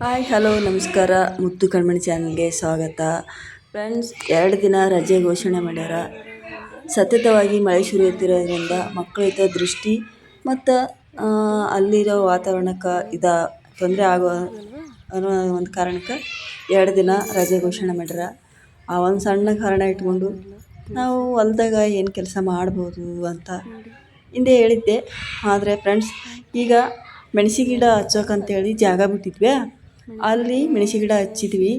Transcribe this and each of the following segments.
Hi, hello, ನಮಸ್ಕಾರ. ಮುತ್ತು ಕಣ್ಮಣಿ ಚಾನಲ್ಗೆ ಸ್ವಾಗತ. ಫ್ರೆಂಡ್ಸ್, ಎರಡು ದಿನ ರಜೆ ಘೋಷಣೆ ಮಾಡ್ಯಾರ. ಸತತವಾಗಿ ಮಳೆ ಸುರಿಯುತ್ತಿರೋದ್ರಿಂದ ಮಕ್ಕಳ ಹಿತದೃಷ್ಟಿ ಮತ್ತು ಅಲ್ಲಿರೋ ವಾತಾವರಣಕ್ಕೆ ಇದ ತೊಂದರೆ ಆಗೋ ಅನ್ನೋ ಒಂದು ಕಾರಣಕ್ಕೆ ಎರಡು ದಿನ ರಜೆ ಘೋಷಣೆ ಮಾಡ್ಯಾರ. ಆ ಒಂದು ಸಣ್ಣ ಕಾರಣ ಇಟ್ಕೊಂಡು ನಾವು ಹೊಲ್ದಾಗ ಏನು ಕೆಲಸ ಮಾಡ್ಬೋದು ಅಂತ ಹಿಂದೆ ಹೇಳಿದ್ದೆ. ಆದರೆ, ಫ್ರೆಂಡ್ಸ್, ಈಗ ಮೆಣಸಿ ಗಿಡ ಹಚ್ಚೋಕಂತೇಳಿ ಜಾಗ ಬಿಟ್ಟಿದ್ವಿ ಅಲ್ಲಿ ಮೆಣಸಿನ ಗಿಡ ಹಚ್ಚಿದ್ವಿ.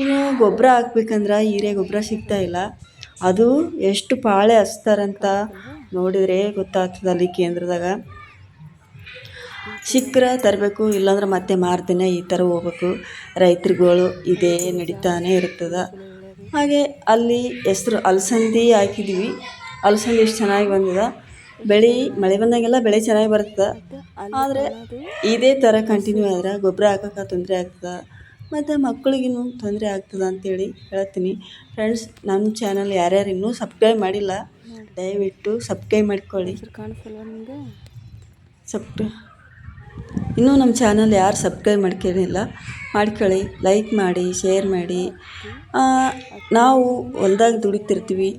ಇನ್ನು ಗೊಬ್ಬರ ಹಾಕ್ಬೇಕಂದ್ರೆ ಹೀರೆ ಗೊಬ್ಬರ ಸಿಗ್ತಾ ಇಲ್ಲ. ಅದು ಎಷ್ಟು ಪಾಳೆ ಹಚ್ತಾರಂತ ನೋಡಿದರೆ ಗೊತ್ತಾಗ್ತದೆ ಅಲ್ಲಿ ಕೇಂದ್ರದಾಗ. ಸಿಕ್ಕರೆ ತರಬೇಕು, ಇಲ್ಲಾಂದ್ರೆ ಮತ್ತೆ ಮಾರ್ದಿನ ಈ ಥರ ಹೋಗ್ಬೇಕು. ರೈತರುಗಳು ಇದೇ ನಡೀತಾನೆ ಇರ್ತದೆ. ಹಾಗೆ ಅಲ್ಲಿ ಹೆಸ್ರು ಅಲಸಂದಿ ಹಾಕಿದ್ವಿ. ಅಲಸಂದಿ ಎಷ್ಟು ಚೆನ್ನಾಗಿ ಬಂದಿದೆ. ಬೆಳೆ ಮಳೆ ಬಂದಾಗೆಲ್ಲ ಬೆಳೆ ಚೆನ್ನಾಗಿ ಬರ್ತದೆ ಆದರೆ ಇದೇ ಥರ ಕಂಟಿನ್ಯೂ ಆದ್ರೆ ಗೊಬ್ಬರ ಹಾಕೋಕೆ ತೊಂದರೆ ಆಗ್ತದೆ. ಮತ್ತು ಮಕ್ಕಳಿಗೂ ತೊಂದರೆ ಆಗ್ತದೆ ಅಂತೇಳಿ ಹೇಳ್ತೀನಿ ಫ್ರೆಂಡ್ಸ್ ನಮ್ಮ ಚಾನಲ್ ಯಾರ್ಯಾರು ಇನ್ನೂ ಸಬ್ಸ್ಕ್ರೈಬ್ ಮಾಡಿಲ್ಲ ದಯವಿಟ್ಟು ಸಬ್ಸ್ಕ್ರೈಬ್ ಮಾಡ್ಕೊಳ್ಳಿ. ಸಬ್ಸ್ಕ್ರೈ ಇನ್ನೂ ನಮ್ಮ ಚಾನಲ್ ಯಾರು ಸಬ್ಸ್ಕ್ರೈಬ್ ಮಾಡ್ಕೊಂಡಿಲ್ಲ ಮಾಡ್ಕೊಳ್ಳಿ. ಲೈಕ್ ಮಾಡಿ ಶೇರ್ ಮಾಡಿ. ನಾವು ಹೊಲ್ದಾಗ ದುಡಿತಿರ್ತೀವಿ.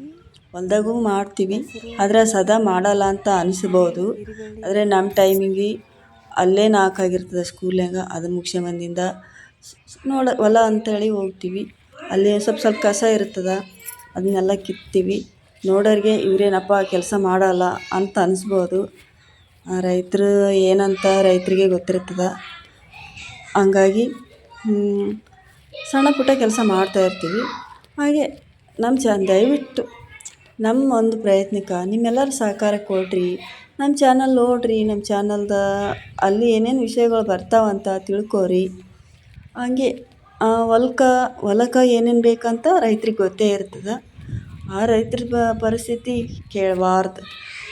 ಹೊಲ್ದಾಗೂ ಮಾಡ್ತೀವಿ, ಆದರೆ ಸದಾ ಮಾಡಲ್ಲ ಅಂತ ಅನಿಸ್ಬೋದು. ಆದರೆ ನಮ್ಮ ಟೈಮಿಗೆ ಅಲ್ಲೇ ನಾಲ್ಕಾಗಿರ್ತದೆ ಸ್ಕೂಲ್ನಾಗ ಅದನ್ನು ಬಂದಿಂದ ನೋಡ, ಹೊಲ ಅಂತೇಳಿ ಹೋಗ್ತೀವಿ. ಅಲ್ಲಿ ಸ್ವಲ್ಪ ಸ್ವಲ್ಪ ಕಸ ಇರ್ತದೆ, ಅದನ್ನೆಲ್ಲ ಕಿತ್ತೀವಿ. ನೋಡೋರಿಗೆ ಇವರೇನಪ್ಪ ಕೆಲಸ ಮಾಡಲ್ಲ ಅಂತ ಅನಿಸ್ಬೋದು. ರೈತರು ಏನಂತ ರೈತರಿಗೆ ಗೊತ್ತಿರ್ತದೆ. ಹಂಗಾಗಿ ಸಣ್ಣ ಪುಟ್ಟ ಕೆಲಸ ಮಾಡ್ತಾಯಿರ್ತೀವಿ ಹಾಗೆ ನಮ್ಮ ಚಾನ್ ದಯವಿಟ್ಟು. ನಮ್ಮ ಒಂದು ಪ್ರಯತ್ನಕ್ಕೆ ನಿಮ್ಮೆಲ್ಲರ ಸಹಕಾರ ಕೊಡಿರಿ. ನಮ್ಮ ಚಾನಲ್ ನೋಡಿರಿ ನಮ್ಮ ಚಾನಲ್ದ ಅಲ್ಲಿ ಏನೇನು ವಿಷಯಗಳು ಬರ್ತಾವಂತ ತಿಳ್ಕೊರಿ. ಹಂಗೆ ಹೊಲ್ಕೆ ಹೊಲಕ್ಕೆ ಏನೇನು ಬೇಕಂತ ರೈತ್ರಿಗೆ ಗೊತ್ತೇ ಇರ್ತದೆ. ಆ ರೈತ್ರ ಪರಿಸ್ಥಿತಿ ಕೇಳಬಾರ್ದು.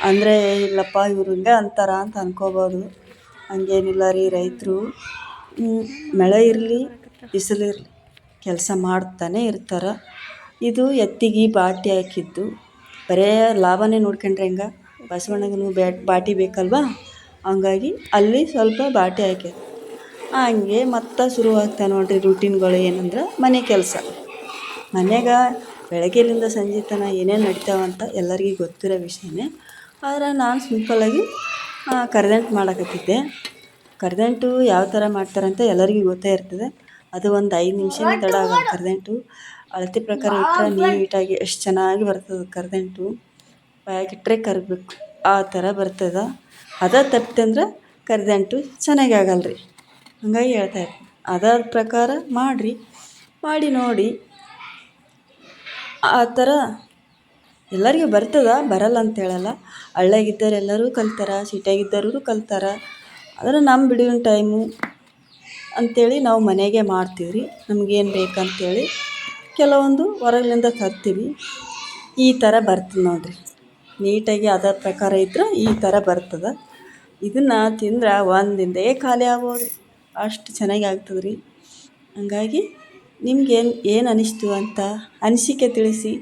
ಅಂದರೆ, ಇಲ್ಲಪ್ಪ, ಇವ್ರು ಹಿಂಗೆ ಅಂತಾರ ಅಂತ ಅನ್ಕೋಬೋದು. ಹಂಗೇನಿಲ್ಲ ರೀ ರೈತರು. ಮಳೆ ಇರಲಿ ಬಿಸಿಲಿರಲಿ ಕೆಲಸ ಮಾಡ್ತಾನೆ ಇರ್ತಾರೆ. ಇದು ಎತ್ತಿಗೆ ಬಾಟಿ ಹಾಕಿದ್ದು. ಬರೇ ಲಾಭನೇ ನೋಡ್ಕೊಂಡ್ರೆ ಹೆಂಗೆ? ಬಸವಣ್ಣಗೂ ಬ್ಯಾಟ್ ಬಾಟಿ ಬೇಕಲ್ವಾ? ಹಂಗಾಗಿ ಅಲ್ಲಿ ಸ್ವಲ್ಪ ಬಾಟಿ ಹಾಕ್ಯಾರ ಹಂಗೆ ಮತ್ತೆ ಶುರುವಾಗ್ತಾ ನೋಡ್ರಿ ರೂಟೀನ್ಗಳು ಏನಂದ್ರೆ ಮನೆ ಕೆಲಸ. ಮನೆಗೆ ಬೆಳಗ್ಗೆಲಿಂದ ಸಂಜೆ ತನ ಏನೇನು ನಡೀತಾವಂತ ಎಲ್ಲರಿಗೂ ಗೊತ್ತಿರೋ ವಿಷಯನೇ. ಆದರೆ ನಾನು ಸಿಂಪಲ್ಲಾಗಿ ಕರ್ದಂಟು ಮಾಡಕತ್ತಿದ್ದೆ. ಕರ್ದಂಟು ಯಾವ ಥರ ಮಾಡ್ತಾರಂತ ಎಲ್ಲರಿಗೂ ಗೊತ್ತೇ ಇರ್ತದೆ. ಅದು ಒಂದು ಐದು ನಿಮಿಷನೇ ತಡ ಆಗಲ್ಲ ಕರ್ದಂಟು. ಅಳತೆ ಪ್ರಕಾರ ಇಟ್ಟರೆ ನೀಟಾಗಿ ಎಷ್ಟು ಚೆನ್ನಾಗಿ ಬರ್ತದೆ ಕರ್ದಂಟು. ಬಾಯಾಗಿಟ್ಟರೆ ಕರಿಬೇಕು. ಆ ಥರ ಬರ್ತದೆ. ಹದ ತಪ್ಪಿತಂದ್ರೆ ಕರೆದಂಟು ಚೆನ್ನಾಗಿ ಆಗಲ್ಲ ರೀ ಹಾಗಾಗಿ ಹೇಳ್ತಾ ಇರ್ತೀನಿ ಅದಾದ ಪ್ರಕಾರ ಮಾಡಿರಿ. ಮಾಡಿ ನೋಡಿ. ಆ ಥರ ಎಲ್ಲರಿಗೂ ಬರ್ತದ ಬರಲ್ಲ ಅಂತ ಹೇಳಲ್ಲ. ಹಳ್ಳ್ಯಾಗಿದ್ದವ್ರು ಎಲ್ಲರೂ ಕಲ್ತಾರೆ ಸಿಟಿಯಾಗಿದ್ದವರು ಕಲ್ತಾರ. ಆದರೆ ನಮ್ಮ ಬಿಡುವಿನ ಟೈಮು ಅಂಥೇಳಿ ನಾವು ಮನೆಗೆ ಮಾಡ್ತೀವಿ ರೀ ನಮಗೇನು ಬೇಕಂತೇಳಿ. ಕೆಲವೊಂದು ಹೊರಗ್ಲಿಂದ ತರ್ತೀವಿ. ಈ ಥರ ಬರ್ತದೆ ನೋಡಿರಿ. ನೀಟಾಗಿ ಅದರ ಪ್ರಕಾರ ಇದ್ರೆ ಈ ಥರ ಬರ್ತದೆ. ಇದನ್ನು ತಿಂದ್ರೆ ಒಂದಿಂದೇ ಖಾಲಿ ಆಗ್ಬೋದು. ಅಷ್ಟು ಚೆನ್ನಾಗಿ ಆಗ್ತದೆ ರೀ ಹಂಗಾಗಿ ನಿಮ್ಗೇನು ಏನು ಅನಿಸ್ತು ಅಂತ ಅನಿಸಿಕೆ ತಿಳಿಸಿ.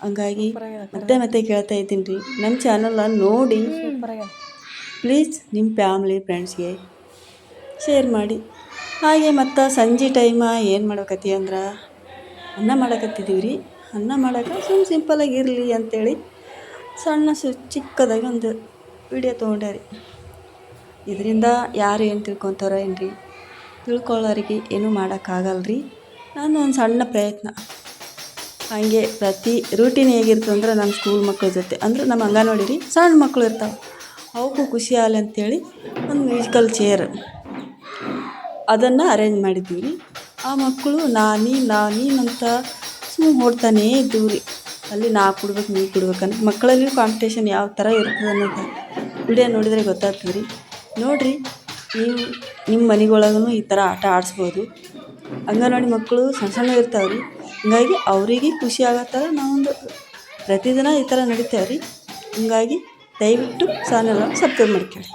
ಹಂಗಾಗಿ ಮತ್ತೆ ಮತ್ತೆ ಕೇಳ್ತಾ ಇದ್ದೀನಿ ರೀ. ನಮ್ಮ ಚಾನಲ್ನ ನೋಡಿ. ಪ್ಲೀಸ್ ನಿಮ್ಮ ಫ್ಯಾಮ್ಲಿ ಫ್ರೆಂಡ್ಸ್ಗೆ ಶೇರ್ ಮಾಡಿ. ಹಾಗೆ ಮತ್ತು ಸಂಜೆ ಟೈಮ ಏನು ಮಾಡ್ಬೇಕತಿ ಅಂದ್ರೆ ಅನ್ನ ಮಾಡಕತ್ತಿದ್ದೀವಿ ರೀ ಅನ್ನ ಮಾಡಕ್ಕೆ ಸುಮ್ಮ ಸಿಂಪಲಾಗಿ ಇರಲಿ ಅಂಥೇಳಿ ಸಣ್ಣ ಸು ಚಿಕ್ಕದಾಗಿ ಒಂದು ವಿಡಿಯೋ ತೊಗೊಂಡೆ ರೀ ಇದರಿಂದ ಯಾರು ಏನು ತಿಳ್ಕೊತಾರೋ ಏನು ರೀ ತಿಳ್ಕೊಳ್ಳೋರಿಗೆ ಏನೂ ಮಾಡೋಕ್ಕಾಗಲ್ಲ ರೀ ನಾನು ಒಂದು ಸಣ್ಣ ಪ್ರಯತ್ನ. ಹಾಗೆ ಪ್ರತಿ ರೂಟೀನ್ ಹೇಗಿರ್ತು ಅಂದ್ರೆ ನಮ್ಮ ಸ್ಕೂಲ್ ಮಕ್ಕಳ ಜೊತೆ. ಅಂದ್ರೆ ನಮ್ಮ ಅಂಗನವಾಡಿ ರೀ ಸಣ್ಣ ಮಕ್ಕಳು ಇರ್ತಾವೆ. ಅವಕ್ಕೂ ಖುಷಿ ಆಗಲಿ ಅಂಥೇಳಿ ಒಂದು ಮ್ಯೂಸಿಕಲ್ ಚೇರ್ ಅದನ್ನು ಅರೇಂಜ್ ಮಾಡಿದ್ದೀವಿ ರೀ ಆ ಮಕ್ಕಳು ನಾನಿ ನಾನಿ ಅಂತ ಸುಮ್ಮನೆ ಓಡ್ತಾನೇ ಇದ್ದವು ರೀ. ಅಲ್ಲಿ ನಾ ಕೊಡ್ಬೇಕು, ನೀ ಕೊಡ್ಬೇಕಂತ ಮಕ್ಕಳಲ್ಲಿಯೂ ಕಾಂಪಿಟೇಷನ್ ಯಾವ ಥರ ಇರ್ತದೆ ಅನ್ನೋದು ವಿಡಿಯೋ ನೋಡಿದರೆ ಗೊತ್ತಾಗ್ತದೆ ರೀ. ನೋಡಿರಿ, ನೀವು ನಿಮ್ಮ ಮನೆಗೊಳಗೂ ಈ ಥರ ಆಟ ಆಡಿಸ್ಬೋದು. ಅಂಗನವಾಡಿ ಮಕ್ಕಳು ಸಣ್ಣ ಸಣ್ಣ ಇರ್ತಾವೆ ರೀ. ಹೀಗಾಗಿ ಅವರಿಗೆ ಖುಷಿ ಆಗೋ ಥರ ನಾವೊಂದು ಪ್ರತಿದಿನ ಈ ಥರ ನಡೀತೇವೆ ರೀ. ಹೀಗಾಗಿ ದಯವಿಟ್ಟು ಚಾನಲ್ನ ಸಬ್ಸ್ಕ್ರೈಬ್ ಮಾಡ್ಕೊಳ್ಳಿ.